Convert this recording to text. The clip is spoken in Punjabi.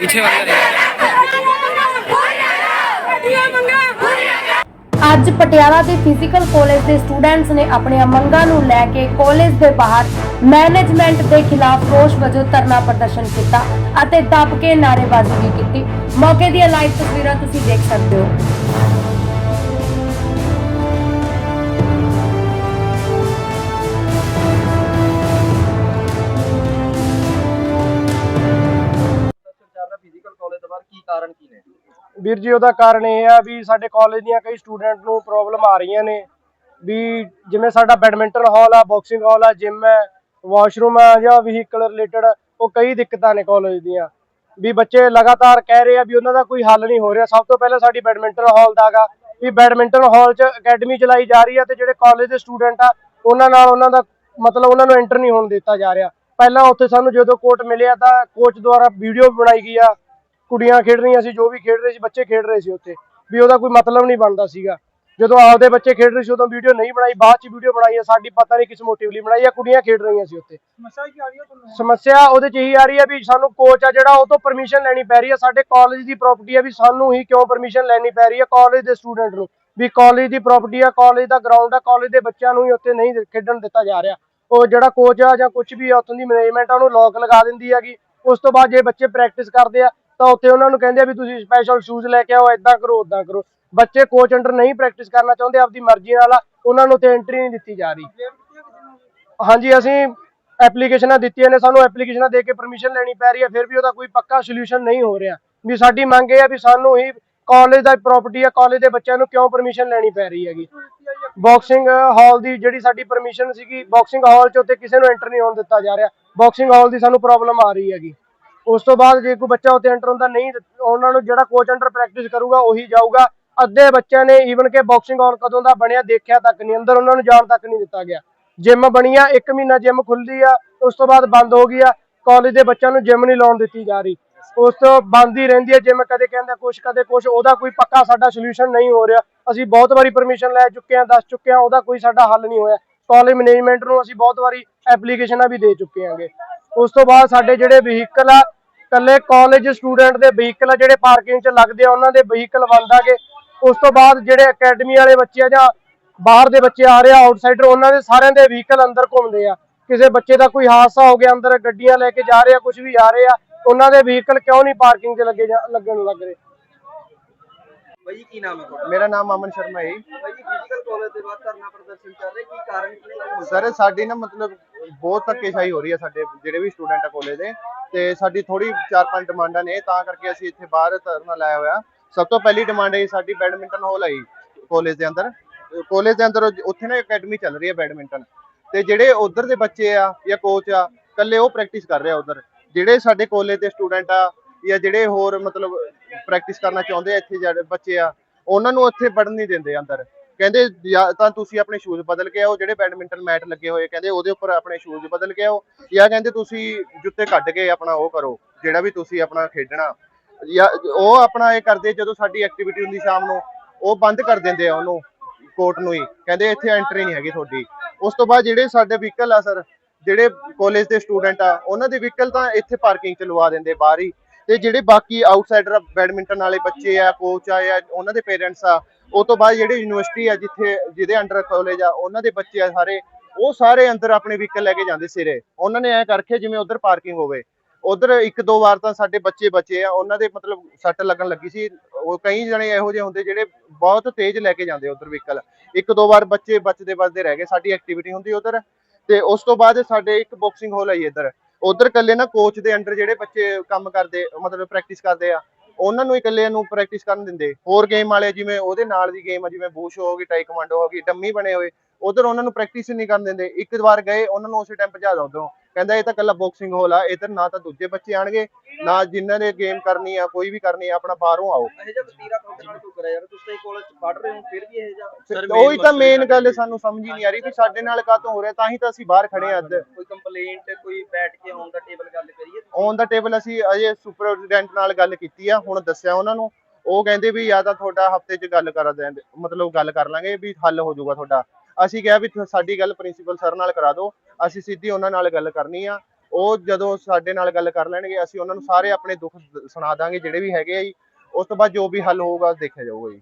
ਪਿੱਛੇ ਵਾਲੇ ਅੱਜ ਪਟਿਆਲਾ ਦੇ ਫਿਜ਼ੀਕਲ ਕਾਲਜ ਦੇ ਸਟੂਡੈਂਟਸ ਨੇ ਆਪਣੀਆਂ ਮੰਗਾਂ ਨੂੰ ਲੈ ਕੇ ਕਾਲਜ ਦੇ ਬਾਹਰ ਮੈਨੇਜਮੈਂਟ ਦੇ ਖਿਲਾਫ ਰੋਸ ਵਜੋਂ ਧਰਨਾ ਪ੍ਰਦਰਸ਼ਨ ਕੀਤਾ ਅਤੇ ਦੱਬ ਕੇ ਨਾਅਰੇਬਾਜ਼ੀ ਵੀ ਕੀਤੀ। ਮੌਕੇ ਦੀਆਂ ਲਾਈਵ ਤਸਵੀਰਾਂ ਤੁਸੀਂ ਦੇਖ ਸਕਦੇ ਹੋ। ਨੇ ਵੀਰ ਜੀ, ਉਹਦਾ ਕਾਰਨ ਇਹ ਆ ਵੀ ਸਾਡੇ ਕਾਲਜ ਦੀਆਂ ਕਈ ਸਟੂਡੈਂਟ ਨੂੰ ਪ੍ਰੋਬਲਮ ਆ ਰਹੀਆਂ ਨੇ। ਵੀ ਜਿਵੇਂ ਸਾਡਾ ਬੈਡਮਿੰਟਨ ਹਾਲ ਆ ਬਾਕਸਿੰਗ ਹਾਲ ਆ ਜਿਮ ਹੈ ਵਾਸ਼ਰੂਮ ਆ ਜਾਂ ਵਹੀਕਲ ਰਿਲੇਟਡ ਉਹ ਕਈ ਦਿੱਕਤਾਂ ਨੇ ਕਾਲਜ ਦੀਆਂ। ਵੀ ਬੱਚੇ ਲਗਾਤਾਰ ਕਹਿ ਰਹੇ ਆ ਵੀ ਉਹਨਾਂ ਦਾ ਕੋਈ ਹੱਲ ਨਹੀਂ ਹੋ ਰਿਹਾ। ਸਭ ਤੋਂ ਪਹਿਲਾਂ ਸਾਡੀ ਬੈਡਮਿੰਟਨ ਹਾਲ ਦਾਗਾ ਵੀ ਬੈਡਮਿੰਟਨ ਹਾਲ 'ਚ ਅਕੈਡਮੀ ਚਲਾਈ ਜਾ ਰਹੀ ਆ ਤੇ ਜਿਹੜੇ ਕਾਲਜ ਦੇ ਸਟੂਡੈਂਟ ਆ, ਉਹਨਾਂ ਨਾਲ ਉਹਨਾਂ ਦਾ ਮਤਲਬ ਉਹਨਾਂ ਨੂੰ ਐਂਟਰ ਨਹੀਂ ਹੋਣ ਦਿੱਤਾ ਜਾ ਰਿਹਾ। ਪਹਿਲਾਂ ਉੱਥੇ ਸਾਨੂੰ ਜਦੋਂ ਕੋਚ ਮਿਲਿਆ ਤਾਂ ਕੋਚ ਦੁਆਰਾ ਵੀਡੀਓ ਬਣਾਈ ਗਈ ਆ। ਕੁੜੀਆਂ ਖੇਡ ਰਹੀਆਂ ਸੀ ਜੋ ਵੀ ਖੇਡ ਰਹੇ ਸੀ ਬੱਚੇ ਖੇਡ ਰਹੇ ਸੀ ਉੱਥੇ। ਵੀ ਉਹਦਾ ਕੋਈ ਮਤਲਬ ਨਹੀਂ ਬਣਦਾ ਸੀਗਾ। ਜਦੋਂ ਆਪਦੇ ਬੱਚੇ ਖੇਡ ਰਹੇ ਸੀ ਉਦੋਂ ਵੀਡੀਓ ਨਹੀਂ ਬਣਾਈ ਬਾਅਦ ਚ ਵੀਡੀਓ ਬਣਾਈ ਆ ਸਾਡੀ ਪਤਾ ਨਹੀਂ ਕਿਸ ਮੋਟਿਵ ਲਈ ਬਣਾਈ ਆ ਕੁੜੀਆਂ ਖੇਡ ਰਹੀਆਂ ਸੀ ਉੱਥੇ। ਸਮੱਸਿਆ ਕੀ ਆ ਰਹੀ ਹੈ ਤੁਹਾਨੂੰ? ਸਮੱਸਿਆ ਉਹਦੇ ਚ ਇਹੀ ਆ ਰਹੀ ਹੈ ਵੀ ਸਾਨੂੰ ਕੋਚ ਆ ਜਿਹੜਾ ਉਹ ਤੋਂ ਪਰਮਿਸ਼ਨ ਲੈਣੀ ਪੈ ਰਹੀ ਹੈ ਸਾਡੇ ਕਾਲਜ ਦੀ ਪ੍ਰਾਪਰਟੀ ਆ ਵੀ ਸਾਨੂੰ ਹੀ ਕਿਉਂ ਪਰਮਿਸ਼ਨ ਲੈਣੀ ਪੈ ਰਹੀ ਹੈ ਕਾਲਜ ਦੇ ਸਟੂਡੈਂਟ ਨੂੰ? ਵੀ ਕਾਲਜ ਦੀ ਪ੍ਰਾਪਰਟੀ ਆ ਕਾਲਜ ਦਾ ਗਰਾਊਂਡ ਆ ਕਾਲਜ ਦੇ ਬੱਚਿਆਂ ਨੂੰ ਹੀ ਉੱਥੇ ਨਹੀਂ ਖੇਡਣ ਦਿੱਤਾ ਜਾ ਰਿਹਾ। ਉਹ ਜਿਹੜਾ ਕੋਚ ਆ ਜਾਂ ਕੁਝ ਵੀ ਆ ਉੱਥੋਂ ਦੀ ਮੈਨੇਜਮੈਂਟ ਆ ਉਹਨੂੰ ਲੋਕ ਲਗਾ ਦਿੰਦੀ ਹੈਗੀ। ਉਸ ਤੋਂ ਬਾਅਦ ਜੇ ਬੱਚੇ ਪ੍ਰੈਕਟਿਸ ਕਰਦੇ ਆ ਤਾਂ ਉੱਥੇ ਉਹਨਾਂ ਨੂੰ ਕਹਿੰਦੇ ਆ ਵੀ ਤੁਸੀਂ ਸਪੈਸ਼ਲ ਸ਼ੂਜ਼ ਲੈ ਕੇ ਆਓ ਇਦਾਂ ਕਰੋ ਉਦਾਂ ਕਰੋ। ਬੱਚੇ ਕੋਚ ਅੰਡਰ ਨਹੀਂ ਪ੍ਰੈਕਟਿਸ ਕਰਨਾ ਚਾਹੁੰਦੇ, ਆਪਦੀ ਮਰਜ਼ੀ ਨਾਲ ਉਹਨਾਂ ਨੂੰ ਉੱਥੇ ਐਂਟਰੀ ਨਹੀਂ ਦਿੱਤੀ ਜਾ ਰਹੀ। ਹਾਂਜੀ, ਅਸੀਂ ਐਪਲੀਕੇਸ਼ਨਾਂ ਦਿੱਤੀਆਂ ਨੇ, ਸਾਨੂੰ ਐਪਲੀਕੇਸ਼ਨਾਂ ਦੇ ਕੇ ਪਰਮਿਸ਼ਨ ਲੈਣੀ ਪੈ ਰਹੀ ਹੈ, ਫਿਰ ਵੀ ਉਹਦਾ ਕੋਈ ਪੱਕਾ ਸੋਲੂਸ਼ਨ ਨਹੀਂ ਹੋ ਰਿਹਾ। ਵੀ ਸਾਡੀ ਮੰਗ ਇਹ ਹੈ ਵੀ ਸਾਨੂੰ ਹੀ ਕਾਲਜ ਦਾ ਪ੍ਰਾਪਰਟੀ ਆ ਕਾਲਜ ਦੇ ਬੱਚਿਆਂ ਨੂੰ ਕਿਉਂ ਪਰਮਿਸ਼ਨ ਲੈਣੀ ਪੈ ਰਹੀ ਹੈਗੀ? ਬਾਕਸਿੰਗ ਹਾਲ ਦੀ ਜਿਹੜੀ ਸਾਡੀ ਪਰਮਿਸ਼ਨ ਸੀਗੀ ਬਾਕਸਿੰਗ ਹਾਲ 'ਚ ਉੱਤੇ ਕਿਸੇ ਨੂੰ ਐਂਟਰ ਨਹੀਂ ਹੋਣ ਦਿੱਤਾ ਜਾ ਰਿਹਾ। ਬਾਕਸਿੰਗ ਹਾਲ ਦੀ ਸਾਨੂੰ ਪ੍ਰੋਬਲਮ ਆ ਰਹੀ ਹੈਗੀ। ਉਸ ਤੋਂ ਬਾਅਦ ਜੇ ਕੋਈ ਬੱਚਾ ਉੱਤੇ ਐਂਟਰ ਹੁੰਦਾ, ਨਹੀਂ, ਉਹਨਾਂ ਨੂੰ ਜਿਹੜਾ ਕੋਚ ਅੰਡਰ ਪ੍ਰੈਕਟਿਸ ਕਰੂਗਾ, ਉਹੀ ਜਾਊਗਾ। ਅੱਧੇ ਬੱਚਿਆਂ ਨੇ ਈਵਨ ਕਿ ਬਾਕਸਿੰਗ ਹਾਲ ਕਦੋਂ ਦਾ ਬਣਿਆ, ਦੇਖਿਆ ਤੱਕ ਨਹੀਂ, ਅੰਦਰ ਉਹਨਾਂ ਨੂੰ ਜਾਣ ਤੱਕ ਨਹੀਂ ਦਿੱਤਾ ਗਿਆ। ਜਿਮ ਬਣੀ 1 ਮਹੀਨਾ ਜਿਮ ਖੁੱਲਦੀ ਆ, ਉਸ ਤੋਂ ਬਾਅਦ ਬੰਦ ਹੋ ਗਈ ਆ ਕਾਲਜ ਦੇ ਬੱਚਿਆਂ ਨੂੰ ਜਿਮ ਨਹੀਂ ਲਾਉਣ ਦਿੱਤੀ ਜਾ ਰਹੀ। ਉਸ ਤੋਂ ਬੰਦ ਹੀ ਰਹਿੰਦੀ ਹੈ ਜਿਮ ਕਦੇ ਕਹਿੰਦਾ ਕੁਛ, ਕਦੇ ਕੁਛ, ਉਹਦਾ ਕੋਈ ਪੱਕਾ ਸਾਡਾ ਸੋਲੂਸ਼ਨ ਨਹੀਂ ਹੋ ਰਿਹਾ। ਅਸੀਂ ਬਹੁਤ ਵਾਰੀ ਪਰਮਿਸ਼ਨ ਲੈ ਚੁੱਕੇ ਹਾਂ ਦੱਸ ਚੁੱਕੇ ਹਾਂ ਉਹਦਾ ਕੋਈ ਸਾਡਾ ਹੱਲ ਨਹੀਂ ਹੋਇਆ। ਕਾਲਜ ਮੈਨੇਜਮੈਂਟ ਨੂੰ ਅਸੀਂ ਬਹੁਤ ਵਾਰੀ ਐਪਲੀਕੇਸ਼ਨਾਂ ਵੀ ਦੇ ਚੁੱਕੇ ਹਾਂਗੇ ਉਸ ਤੋਂ ਬਾਅਦ ਸਾਡੇ ਜਿਹੜੇ ਵਹੀਕਲ ਆ ਕੱਲੇ ਕਾਲਜ ਸਟੂਡੈਂਟ ਦੇ ਵਹੀਕਲ ਆ ਜਿਹੜੇ ਪਾਰਕਿੰਗ 'ਚ ਲੱਗਦੇ ਆ ਉਹਨਾਂ ਦੇ ਵਹੀਕਲ ਬੰਦ ਆਗੇ। ਉਸ ਤੋਂ ਬਾਅਦ ਜਿਹੜੇ ਅਕੈਡਮੀ ਵਾਲੇ ਬੱਚੇ ਆ ਜਾਂ ਬਾਹਰ ਦੇ ਬੱਚੇ ਆ ਰਹੇ ਆ ਆਊਟਸਾਈਡਰ ਉਹਨਾਂ ਦੇ ਸਾਰਿਆਂ ਦੇ ਵਹੀਕਲ ਅੰਦਰ ਘੁੰਮਦੇ ਆ। ਕਿਸੇ ਬੱਚੇ ਦਾ ਕੋਈ ਹਾਦਸਾ ਹੋ ਗਿਆ ਅੰਦਰ ਗੱਡੀਆਂ ਲੈ ਕੇ ਜਾ ਰਹੇ ਆ ਕੁਝ ਵੀ ਆ ਰਹੇ ਆ ਉਹਨਾਂ ਦੇ ਵਹੀਕਲ ਕਿਉਂ ਨਹੀਂ ਪਾਰਕਿੰਗ 'ਚ ਲੱਗੇ ਜਾ- ਲੱਗਣ ਲੱਗ ਰਹੇ? ਕੀ ਨਾਮ ਹੈ ਤੁਹਾਡਾ? ਮੇਰਾ ਨਾਮ ਅਮਨ ਸ਼ਰਮਾ ਹੈ। ਬਾਈ ਜੀ ਫਿਜ਼ੀਕਲ ਕਾਲਜ ਦੇ ਬਾਹਰ ਧਰਨਾ ਪ੍ਰਦਰਸ਼ਨ ਚੱਲ ਰਿਹਾ ਕੀ ਕਾਰਨ ਸਰ ਸਾਡੀ ਨਾ ਮਤਲਬ ਬਹੁਤ ਧੱਕੇਸ਼ਾਹੀ ਹੋ ਰਹੀ ਹੈ ਸਾਡੇ ਜਿਹੜੇ ਵੀ ਸਟੂਡੈਂਟ ਆ ਕਾਲਜ ਦੇ, ਤੇ ਸਾਡੀ ਥੋੜੀ ਚਾਰ ਪੰਜ ਡਿਮਾਂਡਾਂ ਨੇ, ਤਾਂ ਕਰਕੇ ਅਸੀਂ ਇੱਥੇ ਬਾਹਰ ਧਰਨਾ ਲਾਇਆ ਹੋਇਆ। ਸਭ ਤੋਂ ਪਹਿਲੀ ਡਿਮਾਂਡ ਹੈ ਸਾਡੀ ਬੈਡਮਿੰਟਨ ਹਾਲ ਆਈ ਕਾਲਜ ਦੇ ਅੰਦਰ। ਕਾਲਜ ਦੇ ਅੰਦਰ ਉੱਥੇ ਨਾ ਅਕੈਡਮੀ ਚੱਲ ਰਹੀ ਹੈ ਬੈਡਮਿੰਟਨ ਤੇ ਜਿਹੜੇ ਉਧਰ ਦੇ ਬੱਚੇ ਆ ਜਾਂ ਕੋਚ ਆ ਕੱਲੇ ਉਹ ਪ੍ਰੈਕਟਿਸ ਕਰ ਰਿਹਾ ਆ ਉਧਰ। ਜਿਹੜੇ ਸਾਡੇ ਕਾਲਜ ਦੇ ਸਟੂਡੈਂਟ ਆ ਜਾਂ ਜਿਹੜੇ ਹੋਰ ਮਤਲਬ ਪ੍ਰੈਕਟਿਸ ਕਰਨਾ ਚਾਹੁੰਦੇ ਆ ਇੱਥੇ ਜਿਹੜੇ ਬੱਚੇ ਆ, ਉਹਨਾਂ ਨੂੰ ਉੱਥੇ ਪੜਨ ਨਹੀਂ ਦਿੰਦੇ ਅੰਦਰ। ਕਹਿੰਦੇ ਜਾਂ ਤਾਂ ਤੁਸੀਂ ਆਪਣੇ ਸ਼ੂਜ਼ ਬਦਲ ਕੇ ਆਓ, ਜਿਹੜੇ ਬੈਡਮਿੰਟਨ ਮੈਟ ਲੱਗੇ ਹੋਏ ਕਹਿੰਦੇ ਉਹਦੇ ਉੱਪਰ ਆਪਣੇ ਸ਼ੂਜ਼ ਬਦਲ ਕੇ ਆਓ, ਜਾਂ ਕਹਿੰਦੇ ਤੁਸੀਂ ਜੁੱਤੇ ਕੱਢ ਕੇ ਆਪਣਾ ਉਹ ਕਰੋ, ਜਿਹੜਾ ਵੀ ਤੁਸੀਂ ਆਪਣਾ ਖੇਡਣਾ। ਜਾਂ ਉਹ ਆਪਣਾ ਇਹ ਕਰਦੇ ਜਦੋਂ ਸਾਡੀ ਐਕਟੀਵਿਟੀ ਹੁੰਦੀ ਸ਼ਾਮ ਨੂੰ, ਉਹ ਬੰਦ ਕਰ ਦਿੰਦੇ ਆ ਉਹਨੂੰ ਕੋਰਟ ਨੂੰ ਹੀ। ਕਹਿੰਦੇ ਇੱਥੇ ਐਂਟਰੀ ਨਹੀਂ ਹੈਗੀ ਤੁਹਾਡੀ। ਉਸ ਤੋਂ ਬਾਅਦ ਜਿਹੜੇ ਸਾਡੇ ਵਹੀਕਲ ਆ ਸਰ ਜਿਹੜੇ ਕਾਲਜ ਦੇ ਸਟੂਡੈਂਟ ਆ, ਉਹਨਾਂ ਦੇ ਵਹੀਕਲ ਤਾਂ ਇੱਥੇ ਪਾਰਕਿੰਗ ਚ ਲਵਾ ਦਿੰਦੇ ਬਾਹਰ ਹੀ। ਤੇ ਜਿਹੜੇ ਬਾਕੀ ਆਊਟਸਾਈਡਰ ਬੈਡਮਿੰਟਨ ਵਾਲੇ ਬੱਚੇ ਆ ਕੋਚ ਆ, ਜਾਂ ਉਹਨਾਂ ਦੇ ਪੇਰੈਂਟਸ ਆ, ਉਹ ਤੋਂ ਬਾਅਦ ਜਿਹੜੇ ਯੂਨੀਵਰਸਿਟੀ ਆ, ਜਿੱਥੇ, ਜਿਹਦੇ ਅੰਡਰ ਕਾਲਜ ਆ, ਉਹਨਾਂ ਦੇ ਬੱਚੇ ਆ ਸਾਰੇ, ਉਹ ਸਾਰੇ ਅੰਦਰ ਆਪਣੇ ਵਹੀਕਲ ਲੈ ਕੇ ਜਾਂਦੇ ਸਿਰੇ। ਉਹਨਾਂ ਨੇ ਐ ਕਰਕੇ ਜਿਵੇਂ ਉਧਰ ਪਾਰਕਿੰਗ ਹੋਵੇ, ਉਧਰ ਇੱਕ ਦੋ ਵਾਰ ਤਾਂ ਸਾਡੇ ਬੱਚੇ ਬਚੇ ਆ, ਉਹਨਾਂ ਦੇ ਮਤਲਬ ਸੱਟ ਲੱਗਣ ਲੱਗੀ ਸੀ, ਉਹ ਕਈ ਜਣੇ ਇਹੋ ਜਿਹੇ ਹੁੰਦੇ ਜਿਹੜੇ ਬਹੁਤ ਤੇਜ਼ ਲੈ ਕੇ ਜਾਂਦੇ ਉਧਰ ਵਹੀਕਲ ਇੱਕ ਦੋ ਵਾਰ ਬੱਚੇ ਬਚਦੇ ਬਚਦੇ ਰਹਿ ਗਏ, ਸਾਡੀ ਐਕਟੀਵਿਟੀ ਹੁੰਦੀ ਉਧਰ, ਤੇ ਉਸ ਤੋਂ ਬਾਅਦ ਸਾਡੇ ਇੱਕ ਬਾਕਸਿੰਗ ਹਾਲ ਆਈ ਇੱਧਰ। ਉਧਰ ਇਕੱਲੇ ਨਾ ਕੋਚ ਦੇ ਅੰਡਰ ਜਿਹੜੇ ਬੱਚੇ ਕੰਮ ਕਰਦੇ, ਮਤਲਬ ਪ੍ਰੈਕਟਿਸ ਕਰਦੇ ਆ, ਉਹਨਾਂ ਨੂੰ ਇਕੱਲੇ ਨੂੰ ਪ੍ਰੈਕਟਿਸ ਕਰਨ ਦਿੰਦੇ। ਹੋਰ ਗੇਮ ਵਾਲੇ ਜਿਵੇਂ ਉਹਦੇ ਨਾਲ ਦੀ ਗੇਮ ਆ, ਜਿਵੇਂ ਬੂਸ਼ ਹੋ ਗਈ ਟਾਈਕਵਾਂਡੋ ਹੋ ਗਈ, ਡੰਮੀ ਬਣੇ ਹੋਏ, ਉਧਰ ਉਹਨਾਂ ਨੂੰ ਪ੍ਰੈਕਟਿਸ ਨਹੀਂ ਕਰਨ ਦਿੰਦੇ। ਇੱਕ ਵਾਰ ਗਏ, ਉਹਨਾਂ ਨੂੰ ਉਸੇ ਟਾਈਮ ਭਜਾ ਦੋ ਉਧਰੋਂ। ਕਹਿੰਦਾ ਇਹ ਤਾਂ ਕੱਲਾ ਬਾਕਸਿੰਗ ਹਾਲ ਆ ਇੱਧਰ ਨਾ ਤਾਂ ਦੂਜੇ ਬੱਚੇ ਆਣਗੇ ਨਾ ਜਿਨ੍ਹਾਂ ਨੇ ਗੇਮ ਕਰਨੀ ਆ ਕੋਈ ਵੀ ਕਰਨੀ ਆ ਆਪਣਾ ਬਾਹਰੋਂ ਆਓ। ਇਹ ਜਿਹਾ ਵਤੀਰਾ ਤੁਹਾਡੇ ਨਾਲ ਕਿਉਂ ਕਰਿਆ? ਯਾਰ ਤੁਸੀਂ ਤਾਂ ਕਾਲਜ ਚ ਪੜ੍ਹ ਰਹੇ ਹੋ ਫਿਰ ਵੀ ਇਹ ਜਿਹਾ ਉਹੀ ਤਾਂ ਮੇਨ ਗੱਲ ਸਾਨੂੰ ਸਮਝ ਹੀ ਨਹੀਂ ਆ ਰਹੀ ਵੀ ਸਾਡੇ ਨਾਲ ਕਾਹਤੋਂ ਹੋ ਰਿਹਾ ਤਾਂ ਹੀ ਤਾਂ ਅਸੀਂ ਬਾਹਰ ਖੜੇ ਆ ਅੱਜ। ਕੋਈ ਕੰਪਲੇਂਟ ਕੋਈ ਬੈਠ ਕੇ ਔਨ ਦਾ ਟੇਬਲ ਗੱਲ ਕਰੀਏ ਔਨ ਦਾ ਟੇਬਲ ਅਸੀਂ ਅਜੇ ਸੁਪਰਡੈਂਟ ਨਾਲ ਗੱਲ ਕੀਤੀ ਆ ਹੁਣ ਦੱਸਿਆ ਉਹਨਾਂ ਨੂੰ। ਉਹ ਕਹਿੰਦੇ ਵੀ ਜਾਂ ਤਾਂ ਤੁਹਾਡਾ ਹਫ਼ਤੇ 'ਚ ਗੱਲ ਕਰ ਦਿਆਂਗੇ ਮਤਲਬ ਗੱਲ ਕਰ ਲਾਂਗੇ ਵੀ ਹੱਲ ਹੋ ਜਾਊਗਾ ਤੁਹਾਡਾ। ਅਸੀਂ ਕਿਹਾ ਵੀ ਸਾਡੀ ਗੱਲ ਪ੍ਰਿੰਸੀਪਲ ਸਰ ਨਾਲ ਕਰਾ ਦਿਓ, ਅਸੀਂ ਸਿੱਧੀ ਉਹਨਾਂ ਨਾਲ ਗੱਲ ਕਰਨੀ ਆ। ਉਹ ਜਦੋਂ ਸਾਡੇ ਨਾਲ ਗੱਲ ਕਰ ਲੈਣਗੇ, ਅਸੀਂ ਉਹਨਾਂ ਨੂੰ ਸਾਰੇ ਆਪਣੇ ਦੁੱਖ ਸੁਣਾ ਦਾਂਗੇ ਜਿਹੜੇ ਵੀ ਹੈਗੇ ਆ ਜੀ। ਉਸ ਤੋਂ ਬਾਅਦ ਜੋ ਵੀ ਹੱਲ ਹੋਊਗਾ, ਦੇਖਿਆ ਜਾਊਗਾ ਜੀ।